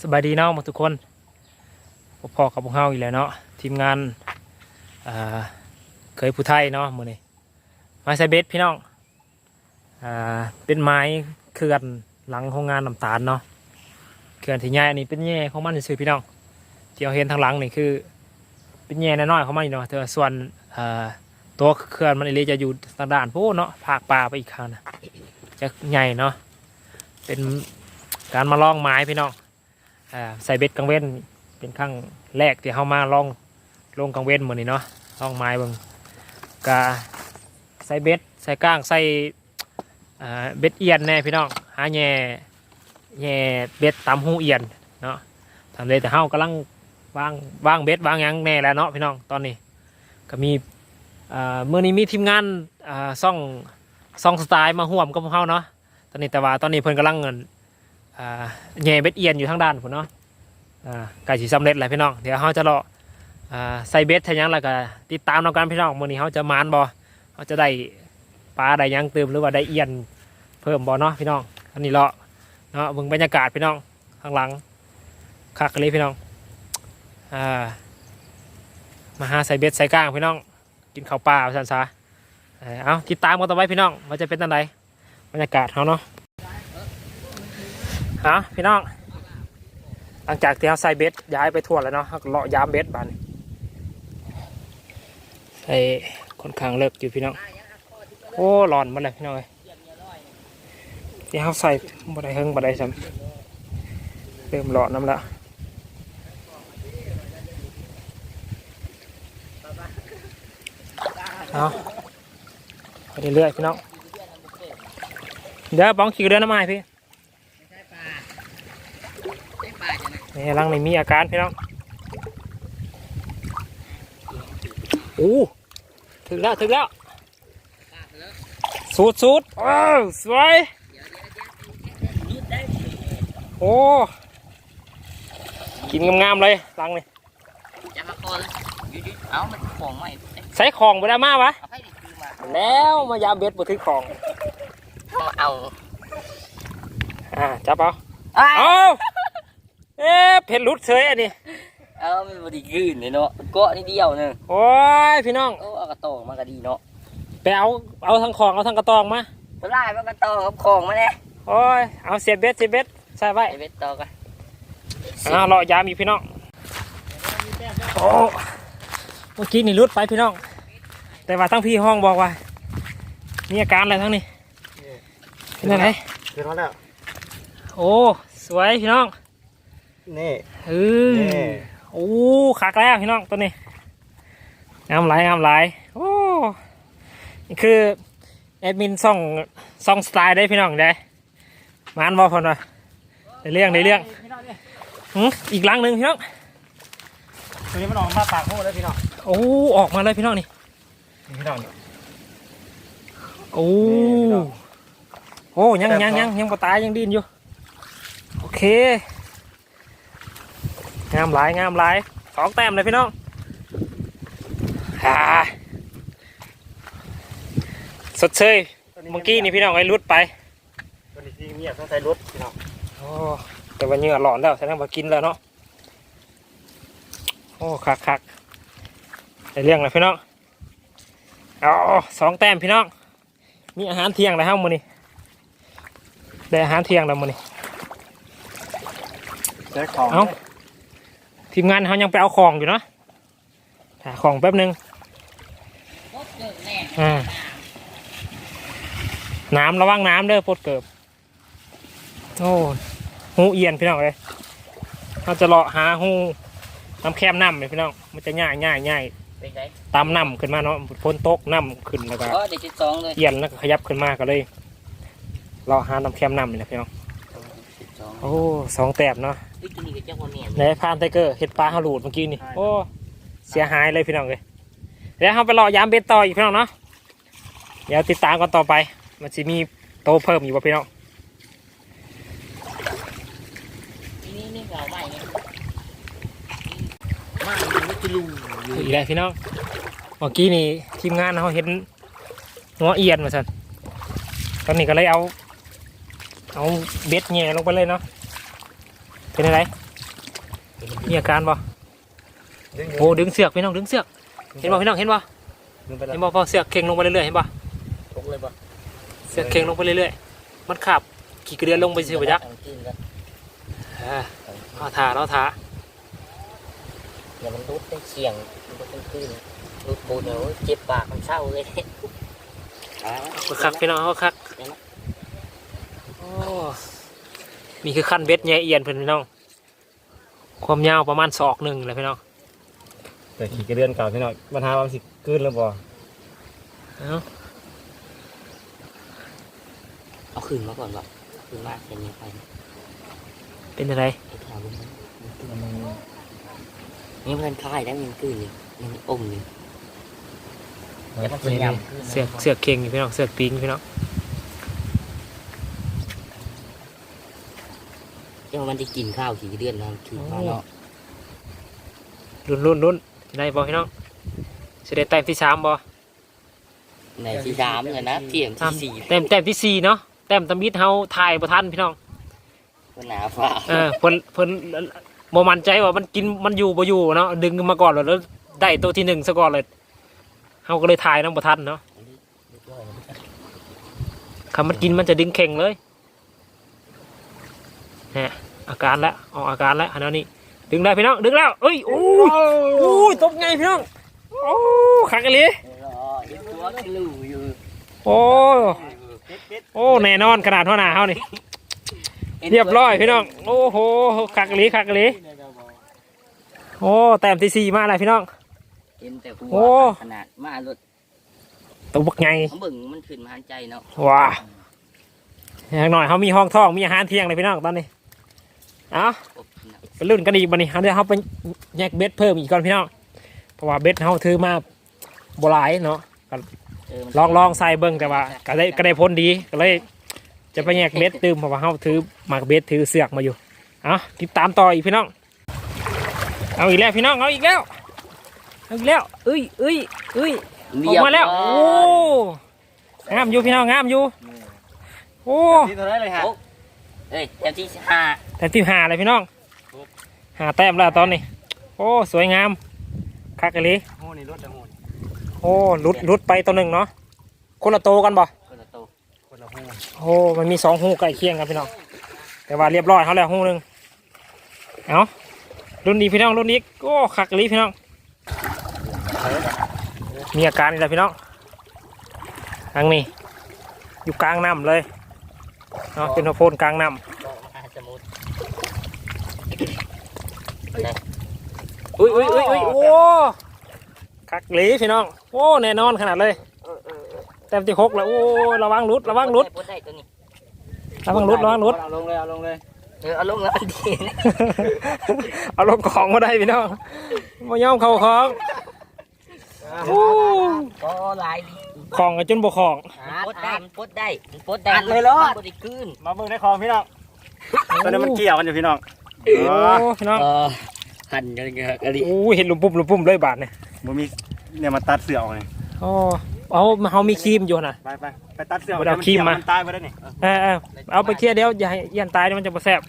สบายดีเนาะหมดทุกคนพบพอกับพวกเฮาอีกแล้วเนาะทีมงานาเคยผู้ไทยเนาะมือนี้ไม้ไซเบสพี่น้องอเป็นไม้เขื่อนหลังโรงงานน้ำตาลเนาะเขื่อนที่ใหญ่อันนี้เป็นแง่ของมันซื่อพี่น้องที่เราเห็นทางหลังนี่คือ เป็นแง่น้อยๆของมันอยู่เนาะแต่ส่วนตัวเขื่อนมันอีหลีจะอยู่ทางด้านพูนเนาะภาคป่าไปอีกครั้งนะจะใหญ่เนาะเป็นการมาลองไม้พี่น้อง ใส่เบ็ดกังเว้นเป็นครั้งแรกที่เข้ามาลองลงกังเว้นเหมือนนี้เนาะลองไม้บิ่งกาใส่เบ็ดใส่ก้างใส่เบ็ดเอียนแน่พี่น้องหาแง่แง่เบ็ดตามหูเอียนเนาะทำเลยแต่เฮากำลังวางวางเบ็ดวางยังแน่แล้วเนาะพี่น้องตอนนี้ก็มีเมื่อนี้มีทีมงานซ่องซ่องสไตล์มาห่วมกับพวกเฮาเนาะตอนนี้แต่ว่าตอนนี้เพิ่นกำลังเงิน แง่เบ็ดเอียนอยู่ทางด้านผมเนาะอ่าไก่สีสำเร็จเลยพี่น้องเดี๋ยวเขาจะรออ่าใส่เบ็ดทะยังแล้วก็ติดตามเอากันพี่น้องมื้อนี้เขาจะมานบ่เขาจะได้ปลาได้ยังเติมหรือว่าได้เอียนเพิ่มบ่เนาะพี่น้องอันนี้เลาะเนาะเบิ่งบรรยากาศพี่น้องข้างหลังคักเลยพี่น้องอมาหาใส่เบ็ดใส่ก้างพี่น้อง กินข้าวปลาสันซาเอาติดตามกันต่อไปพี่น้องว่าจะเป็นตังไดบรรยากาศเขาเนาะ ฮะพี่น้อง หลังจากที่เขาใส่เบ็ดย้ายไปทั่วแล้วเนาะเลาะยามเบ็ดบานใส่ค่อนข้างเลิกอยู่พี่น้อง โอ้ร้อนมาเลยพี่น้องเลยที่เขาใส่บันไดเฮงบันไดซ้ำเริ่มร้อนน้ำละเอาไปเรื่อยๆพี่น้อง เดี๋ยวบ้องขี่เรือน้ำไม้พี่ นี่รังไม่มีอาการพี่น้องโอ้ถึงแล้วถึงแล้วสูดสูดโอ้สวยโอ้กินงามๆเลยรังนี่จะมาคอเลยยืดๆเอามันของใหม่ใส่ของไปได้มาวะเอาให้ดิคือมาแล้วมายามเบ็ดบุถือของเอาอ่าจับเอาเอา เอาเอ๊ะเผ็ดรุดเฉยอันนี้เอามันบดีกืนเลยเนาะเกาะนิดเดียวนึงโอ้ยพี่น้องโอ้เอากระโตกมันก็ดีเนาะไปเอาเอาทั้งของเอาทั้งกระตองมาตัวไล่มันกระโตกกับของมาเนี่ยโอ้ยเอาเสียบเบ็ดเสียบเบ็ดใส่ไว้ไอเวทต่อกันอ่ารอยามอีกพี่น้องโอ้เมื่อกี้นี่รุดไปพี่น้อง แต่ว่าทั้งพี่ห้องบอกว่ามีอาการอะไรทั้งนี้เป็นอะไรเห็นมาแล้ว โอ้สวยพี่น้อง นี่เออนี่โอ้ขากแล้วพี่น้องตัวนี้งามหลายงามหลายโอ้นี่คือแอดมินซ่องซ่องสไตล์ได้พี่น้องได้มานบอพอนวะในเรื่องในเรื่องหึอีกหลังหนึ่งพี่น้องตัวนี้มันออกมาปากโม่แล้วพี่น้องโอ้ออกมาเลยพี่น้องนี่นี่พี่น้องนี่โอ้นี่พี่น้องโอ้ยังแต้มยังสองยังยังปตายยังดิ้นอยู่โอเค งามหลายงามหลายสองแต้มเลยพี่น้องฮ่าสดเชยเมื่อกี้นี่พี่น้องไอ้รุดไปตัวนี้ที่เงียบต้องใส่รถพี่น้องโอ้แต่วันนี้หลอนแล้วแสดงว่ากินแล้วเนาะโอ้คักคักได้เรื่องเลยพี่น้องเอาสองแต้มพี่น้องมีอาหารเที่ยงแล้วห้ามือนี่ได้อาหารเที่ยงแล้วมือนี่ใช้ของเอ้า ทีมงานเขายังไปเอาของอยู่เนาะหาของแป๊บหนึงโคตรเกิดแน่อ่าน้ำระวังน้ำเด้อปดเกิบโอ้หูเอียนพี่น้องเลยเราจะเลาะหาหูน้ำแคมน้ำเลยพี่น้องมันจะง่ายง่ายง่ายเป็นไงตามน้ำขึ้นมาเนาะพ้นตกน้ำขึ้นแล้วก็ก็เด็กสิบสองเลยเอียนแล้วก็ขยับขึ้นมาก็เลยเลาะหาน้ำแคมน้ำเลยนะพี่น้องสิบส องโอ้สองแต้มเนาะวิกินี่กับเจ้าคนเนี่ยในพานไทเกอร์เห็ดปลาฮารูดเมื่อกี้นี่โอ้เสียหายเลยพี่น้องเลยแล้วเราไปรอยามเบ็ดต่ออีกพี่น้องเนาะเดี๋ยวติดตามกันต่อไป มันจะมีโตเพิ่มอยู่ป่ะพี่น้องนี่นี่เราใหม่เนี่ยมาไม่กินลูอีกแล้วพี่น้องเมื่อกี้นี่ทีมงานเขาเห็นหัวเอียนมาสันตอนนี้ก็เลยเอา เอาเบ็ดแง่ลงไปเลยเนาะเป็นอะไรมีอาการบ่โอ้ดึงเสือกพี่น้องดึงเสือกเห็นบ่พี่น้องเห็นบ่ดึงไปแล้วเห็นบ่พอเสือกเข่งลงไปเรื่อยๆเห็นบ่ตกเลยป่ะเสือกเข่งลงไปเรื่อยๆมันขับขี่กระเดือนลงไปสิบ่จักกินกันอ่าเอาทาเอาทาอย่ามันรุดเป็นเสียงมันก็เป็นคลื่นรุดปูเดี๋ยวเจ็บปากมันเศร้าเลยอ่าเอาคักพี่น้องเอาคักโอ้ นี่คือขั้นเบ็ดแย่เอียนเพิ่นพี่น้อง ความยาวประมาณศอกหนึ่งเลยพี่น้อง แต่ขี่กระเดือนเก่าพี่น้องปัญหาว่ามันสิกลืนแล้วบ่เอ้าเอาขึ้นมาก่อนวะขึ้นมาเห็นยังไงเป็นอะไรไอ้ขาวมันนี่มันคล้ายได้มันคลื่นนี่มันอมนี่แล้วมันพยายามขึ้นเสือกเสือกเข่งอยู่พี่น้องเสือกปิงพี่น้อง เดี๋ยว มันจะกินข้าวขี่เดือนนะขี่มาเนาะรุ่นรุ่นรุ่นได้บ่พี่น้องสิได้แต้มที่สามบ่ในที่สามเลยนะเที่ยงที่สี่แต้มแต้มที่สี่เนาะแต้มตำมิดเฮาถ่ายบ่ทันพี่น้องก็หนาฟ้าเออเพิ่นเพิ่นบ่มั่นใจว่ามันกินมันอยู่บ่อยู่เนาะดึงมาก่อนแล้วได้ตัวที่หนึ่งซะก่อนเลยเฮาก็เลยถ่ายนำบ่ทันเนาะคำมันกินมันจะดึงเข่งเลยฮะ อาการแล้วออกอาการแล้วอันนั้นนี่ดึงได้พี่น้องดึงแล้วเอ้ยโอ้ยโอ้ยตบไงพี่น้องโอ้ขักอีหลีเห็นตัวกิลูอยู่โอ้โอ้แน่นอนขนาดเท่าหน้าเฮานี่เรียบร้อยพี่น้องโอ้โหขักอีหลีขักอีหลีโอ้แต้มที่สี่มาแล้วพี่น้องเห็นแต่หัโอ้วขนาดมารถตัวบักไงเขาเบิ่งมันขึ้นมาหันใจเนาะว้าอย่างหน่อยเขามีห้องท่องมีอาหารเที่ยงเลยพี่น้องตอนนี้ เอาอบหนักไปรุ่นกันอีกบันนี้เดี๋ยวเขาไปแยกเบ็ดเพิ่มอีกก่อนพี่น้องเพราะว่าเบ็ดเขาถือมาโบหลายเนาะเมันลองลองใส่เบิ้งแต่ว่าก็ได้ก็ได้พ้นดีก็เลย จะไปแยกเบ็ดตืมเพราะว่าเขาถือหมากเบ็ดถือเสือกมาอยู่เอาติดตามต่ออีกพี่น้อง เอาอีกแล้วพี่น้องเอาอีกแล้วเอาอีกแล้วเอ้ยเอ้ยเอ้ยออกมาแล้วโอ้งามอยู่พี่น้องงามอยู่โอ้ที่เท่าไรเลยฮะเอ้ยเจ้าที่ห้า แต่ที่หาเลยพี่น้องหาแต้มแล้วตอนนี้ โอ้สวยงามคักกะลีโอ้นี่รถจะโหนโอ้หลุดหลุดไปตัวหนึ่งเนาะคนละโตกันบ่คนละโตคนละโหนโอ้มันมีสองหูใกล้เคียงกันพี่น้องแต่ว่าเรียบร้อยเขาแล้วหูหนึ่งเอารุ่นนี้พี่น้องรุ่นนี้โอ้คักกะลีพี่น้องมีอาการนี่แหละพี่น้องทางนี้อยู่กลางน้ำเลยเนาะเป็นโฟนกลางน้ำ บอกมาสมุด อุ้ยอุ้ยอุ้ยอุ้ยโอ้คักหลีพี่น้องโอ้แน่นอนขนาดเลยแต้มที่หกแล้วโอ้ระวังหลุดระวังหลุดปลได้ตัวนี้ระวังหลุดระวังหลุดเอาลงเลยเอาลงเลยเออเอาลงแล้วมันดีนะเอาลงของมาได้พี่น้องมายอมเข่าของโอ้ก็ลายดีของกันจนบกของปลดได้มันปลดได้มันปลดได้อัดเลยเหรอมันปลดได้ขึ้นมาเบิ่งในคลองพี่น้องตอนนี้มันเกี่ยวกันอยู่พี่น้อง โอ้พี่น้องเออหันกันเลยกะดิโอ้เห็นหลุมปุ่มหลุมปุ่มเลยบาทเนี่ยบ่มีเนี่ยมาตัดเสือออกเลยโอ้เอาเขามีครีมอยู่นะไปไปไปตัดเสือออกบ่ได้เอาครีมมานตายไปได้นี่เออเออเอาไปเคลียร์เดี๋ยวอย่าให้ยันตายเดี๋ยวมันจะมาแสบ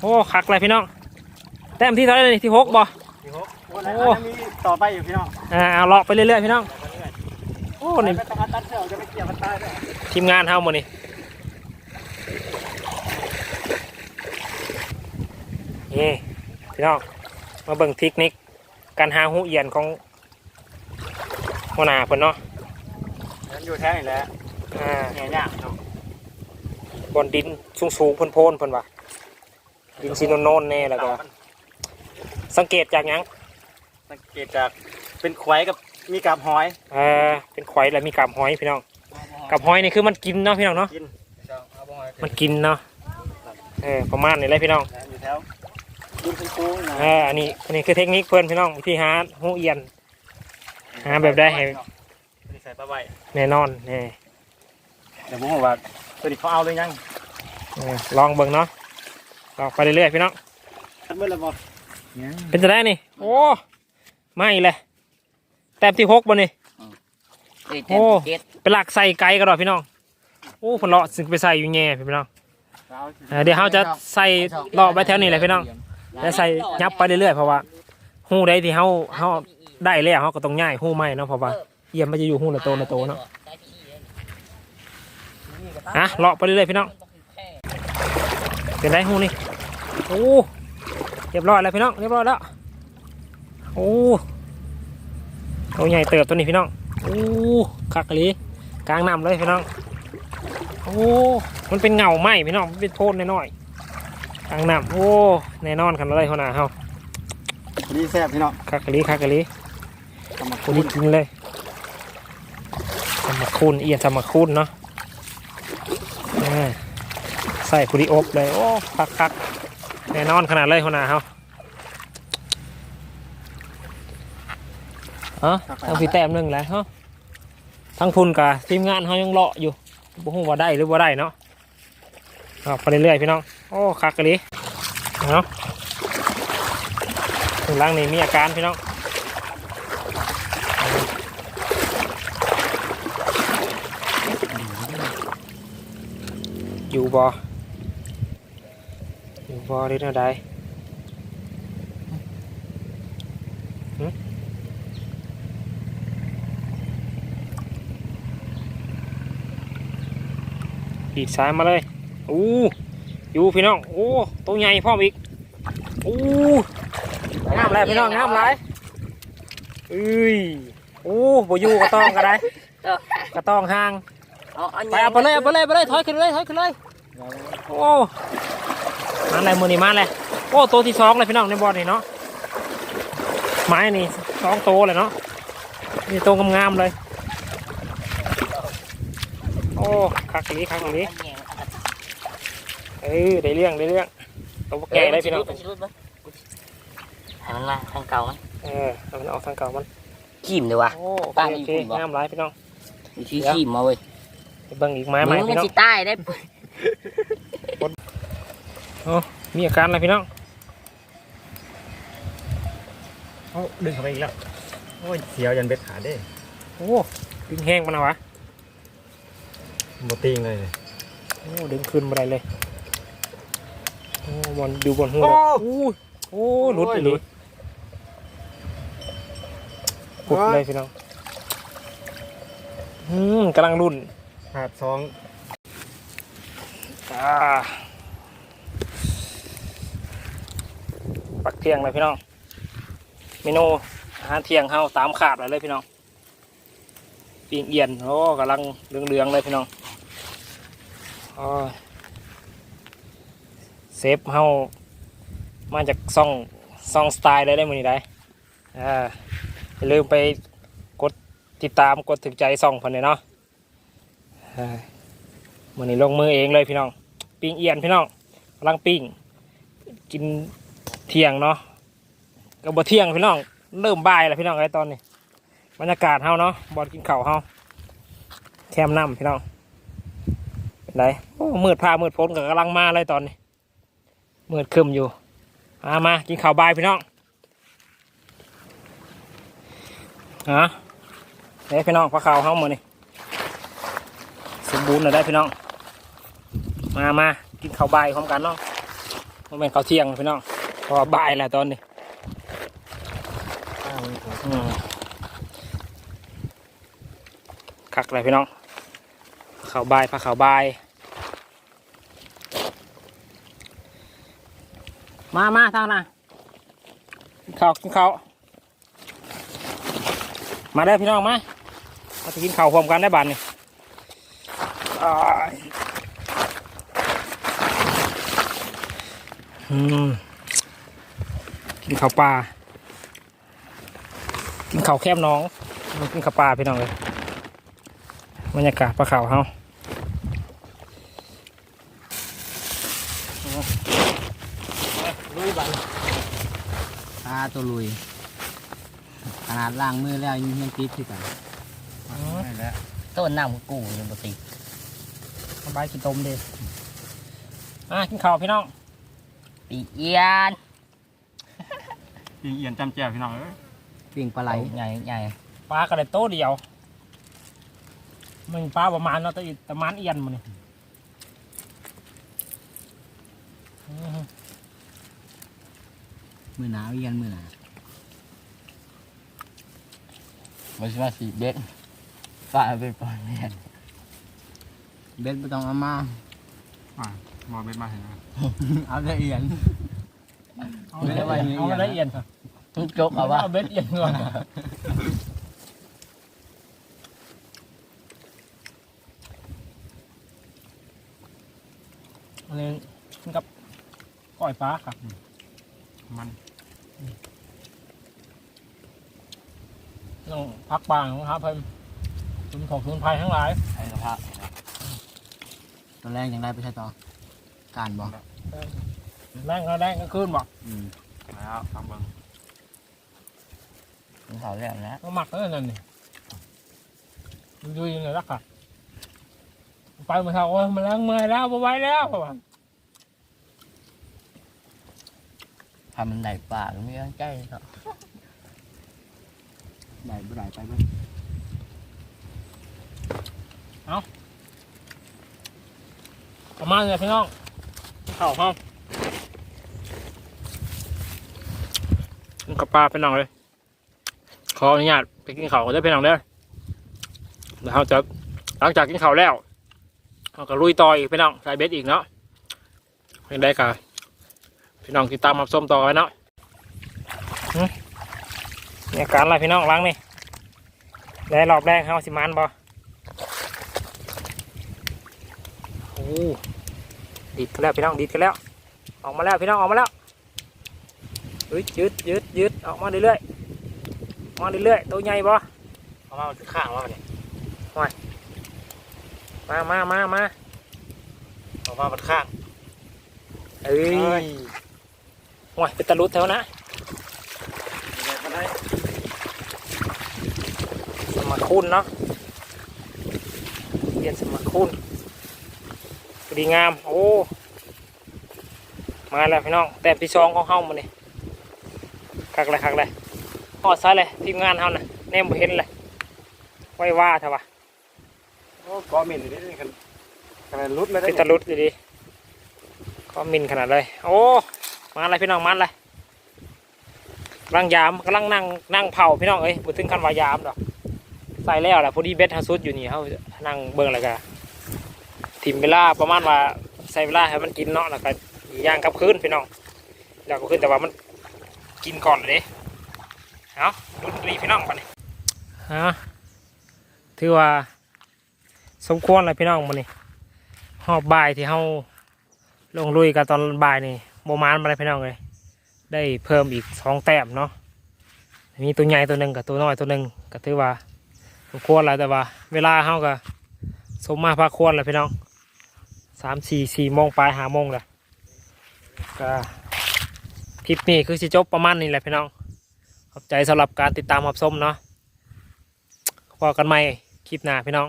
โอ้คักเลยพี่น้อง แต้มที่เท่าไหรนี่ที่หกบ่ที่หกโอ้ยอันนั้นมีต่อไปอยู่พี่น้องอ่าเอาเลาะไปเรื่อยๆพี่น้องโอ้นี่ไม่ต้องเอาตัดเสือออกจะไม่เกี่ยวมันตายด้วยทีมงานเฮาหมดนี่ นี่พี่น้องมาเบิ่งเทคนิคการหาหูเอียนของหัวหน้าเพิ่นเนาะมันอยู่แท้นี่แหละอ่าแง่ยากเนาะบนดินสูงๆโพนๆเพิ่นว่าดินซีโนนนๆแน่แล้วก็ สังเกตจากหยังสังเกตจากเป็นควายกับมีกาบหอยเออเป็นควายแล้วมีกาบหอยพี่น้องกาบหอยนี่คือมันกินเนาะพี่น้องเนาะกินมันกินเนาะเออประมาณนี้เลยพี่น้องอยู่แถว กินเป็นคูนะเอออันนี้อันนี้คือเทคนิคเพื่อนพี่น้องวิธีหาหูเอียน หาแบบได้ให้ ใส่ปลาใบแน่นอนแน่เดี๋ยวผมบอกว่าตัวนี้เขาเอาเลยยังเออลองเบิ่งเนาะลองไปเรื่อยๆพี่น้อง ทันเมื่อไรบอกเป็นจะได้นี่ โอ้ไม่เลยแต้มที่หกบนนี่ เอ้ยโอ้ เจ็ดเป็นหลักใส่ไกลกันหรอพี่น้อง โอ้ผลเลาะสึงไปใส่อยู่แง่พี่น้อง เอ่อเดี๋ยวเราจะใส่รอบไว้แถวนี้แหละพี่น้อง แล้วใส่ยับไปเรื่อยๆเพราะว่าหูใดที่เราเราได้แล้วเราก็ต้องย้ายหูใหม่เนาะเพราะว่าเยี่ยมมันจะอยู่หูละโตละโตเนาะอะเลาะไปเรื่อยๆพี่น้องเป็นไรหูนี่โอ้เรียบร้อยแล้วพี่น้องเรียบร้อยแล้วโอ้ตัวใหญ่เติบตัวนี้พี่น้องโอ้คักลีกลางน้ำเลยพี่น้องโอ้มันเป็นเงาไหมพี่น้องมันเป็นโพนน้อยๆ กลางน้ำโอ้แน่นอนกันเลยหัวหน้าเฮานี่แซ่บพี่น้องคักกะลีคักกะลีกำมาคุคุณณกินเลยสมักคูนเอียนสมักคูนเนาะอ่าใส่คุริอบเลยโอ้คักคักแน่นอนขนาดเลยหัวหน้าเฮาเอ๋อทั้งพี่แต้มหนึ่งแหละเฮะทั้งพุ่นกับทีมงานเขายังเลาะอยู่บ่ฮู้ว่าได้หรือว่าได้เนาะเอาไปเรื่อยๆพี่น้อง โอ้คักกะลีเนาะข้างล่างนี่มีอาการพี่น้องอยู่บ่อยู่บ่หรือแนวใดหึปีกซ้ายมาเลย อู้ อยู่พี่น้อง โอ้ตัวใหญ่พร้อมอีกอู้งามแล้วพี่น้องงามหลายเอ้ยโอ้บ่อยู่กระต้องก็ได้กระต้องห่างไปเอาไปเลยเอาไปเลยไปเลยถอยขึ้นเลยถอยขึ้นเลยโอ้มาอะไรมือนี่มาเลยโอ้ตัวที่สองเลยพี่น้องในบอลนี่เนาะไม้นี่สองตัวเลยเนาะนี่ตัวงามๆเลย โอ้คักกะลีคักกะลี เออได้เรื่องได้เรื่องตัวแก่ได้พี่น้องให้มันมาทางเก่าไหมเออเอามันออกทางเก่ามันขีมเลยวะโอ้โอบ้านเคมีโอเคคุณบ่งามหลายพี่น้องมีชี้ขีมมาเว้ยไปเบิ่งอีกไม้ใหม่มึงมัพี่นน้องสิใต้ได้มีอาการอะไรพี่น้องโอ้ดึงเข้าไปอีกแล้วโอ้ยเสียวยันเบ็ดขาดเด้โอ้ดึงแห้งมาหน่อยวะหมดติงเลยเนี่ยโอ้ดึงขึ้นมาได้เลยโอ้ บอลดูบอลหัวโอ้เลยโอ้ยโอ้ยหลุดไปเลยปุบเลยพี่น้องอืมกำลังรุ่นขาดสองอ่าปักเที่ยงเลยพี่น้อง เมนูอาหารเที่ยงเฮาตามขาดเลยเลยพี่น้องปิงเอียนโอ้กำลังเหลืองๆเลยพี่น้องโอ้ย เซฟเฮามาจากซ่องซ่องสไตล์เลยได้มือนี้ได้อ่าอย่าลืมไปกดติดตามกดถึงใจซ่องพันเลยเนาะมือนี้ลงมือเองเลยพี่น้อง ปิ้งเอียนพี่น้องกำลังปิ้ง กินเที่ยงเนาะก็บ่เที่ยงพี่น้องเริ่มบ่ายแล้วพี่น้องไอ้ตอนนี้บรรยากาศเฮาเนาะบอลกินข้าเฮาแคมน้ำพี่น้องเป็นไรโอ้มืดผ้ามืดพ้นก็กำลังมาเลยตอนนี้ มืดคึมอยู่มามากินข้าวบายพี่น้องฮะเด้พี่น้องพระข้าวเฮาหมดนี่สมบูรณ์เลยได้พี่น้อง มามากินข้าวบายพร้อมกันเนาะมันเป็นข้าวเที่ยงพี่น้องเพราวบายแล้วตอนนี้คักเลยพี่น้องข้าวบ่ายพาข้าวบาย มามาทางน่ะกินข้าวกินข้าวมาได้พี่น้องมามาจะกินข้าวพร้อมกันได้บัดนี่อ้ายอืมกินข้าวปลา กินข้าวแคบน้อง กินข้าวปลาพี่น้องเลยบรรยากาศปลาขาวเฮา ลุยบันตาตัวลุย ขนาดล้างมือแล้วยังติดที่กันนั่นแหละต้นน้ำกูยังบ่ติดสบายกินต้มเด็อะกินข้าวพี่น้องปีเอียนปิงเอียนจำแจ่วพี่น้องเอ้ยปิ่งปลาไหลใหญ่ใหญ่ปลากระเด็ดโตเดียวมันปลาประมาณเนาะแต่อีประมาณเอียนมันนี่ มือหนาวยันมือหนาวมันสิว่าสิเบ็ดฝ่าไปปล่อยแม่นเบ็ดไม่ต้องเอามาอ่าบอเบ็ดมาเห็นไหมเอาละเอียดเอาไม่ได้ว่าอย่างนี้เอาละเอียดค่ะทุกจกเอาว่าเอาเบ็ดเอียดก่อนอันนี้กินกับก้อยฟ้าครับมัน ต้องพักบางนะครับเพิ่มคุณของคุณภัยทั้งหลายไอ้กระเพาะตอนแรกยังได้ไปใช่ต่อ การบอกแรงก็แรงก็ขึ้นบอกอืมแล้วทำเบิ้งมันเขาแล้วนะก็หมักแล้วนั่นนี่ดูดูยังไงล่ะค่ะไปเมื่อเช้าโอ้ยมันแรงเมื่อยแล้วไม่ไหวแล้วเพราะว่า ทำมันไหนปากไม่ต้องใจครับไหนบ่ไหนไปไหมประมาณนี้พี่น้องเข่าห้องกินกับปลาพี่น้องเลย ขออนุญาตไปกินข้าวกันได้อพี่น้องเด้อเดี๋ยวเราจะหลังจากกินข้าวแล้วเราก็ลุยต่ออีกพี่น้องใส่เบ็ดอีกเนาะเพียงได้ค่ะ พี่น้องติดตามมาส้มต่อไว้เนาะหึนี่อาการอะไรพี่น้องล้างนี่ได้รอบแรกเฮาสิมันบ่โอ้ดีดกันแล้วพี่น้องดีดกันแล้ว ออกมาแล้วพี่น้องออกมาแล้วยืดยืดยืดยืดออกมาเรื่อยๆออกมาเรื่อยๆตัวใหญ่บ่เอามามันข้างว่าเนี่ยมามามามาเอามามันข้างเอ้ย โอ้ยเป็นตะลุดแถวนะก็ได้สมาคุณเนาะเรียนสมาคุณดีงาม โอ้ มาแล้วพี่น้อง แต่พี่ซองของเฮามาเนี่ยคักเลยคักเลยหอดซ้ายเลยทีมงานเฮานะแนมบ่เห็นเลยไว้ว่าเถอะวะโอ้กอมินนี่นี่กันกันรุดเลยได้เป็นตะลุดดีดีก็มินขนาดเลย โอ้ มาอะไรพี่น้องมาอะไรกำลังยามกำลังนั่งนั่งเผาพี่น้องเอ้ยบุถึงขั้นวายามดอกใส่แล้วแหละพอดีเบสฮาซุดอยู่นี่เขานั่งเบิ่งอะไรกันถิ่มเวลาประมาณว่าใส่เวลาให้มันกินเนาะแล้วก็ย่างกับคืนพี่น้องแล้วก็ขึ้นแต่ว่ามันกินก่อนเลยเอาดูดีพี่น้องไปนี่ฮะถือว่าสมควรเลยพี่น้องมันนี่หอบบ่ายที่เขาลงลุยกันตอนบ่ายนี่ โมมานมาเลยพี่น้องเลยได้เพิ่มอีกสองแต้มเนาะมีตัวใหญ่ตัวหนึ่งกับตัวน้อยตัวหนึ่งก็ถือว่าสมควรแล้วแต่ว่า เวลาเขาก็สมมาพาควรเลยพี่น้องสามสี่สี่โมงปลายหาโมงเลยก็คลิปนี้คือสิจบประมาณนี้แหละพี่น้อง ขอบใจสำหรับการติดตามรับชมเนาะพอกันใหม่คลิปหน้าพี่น้อง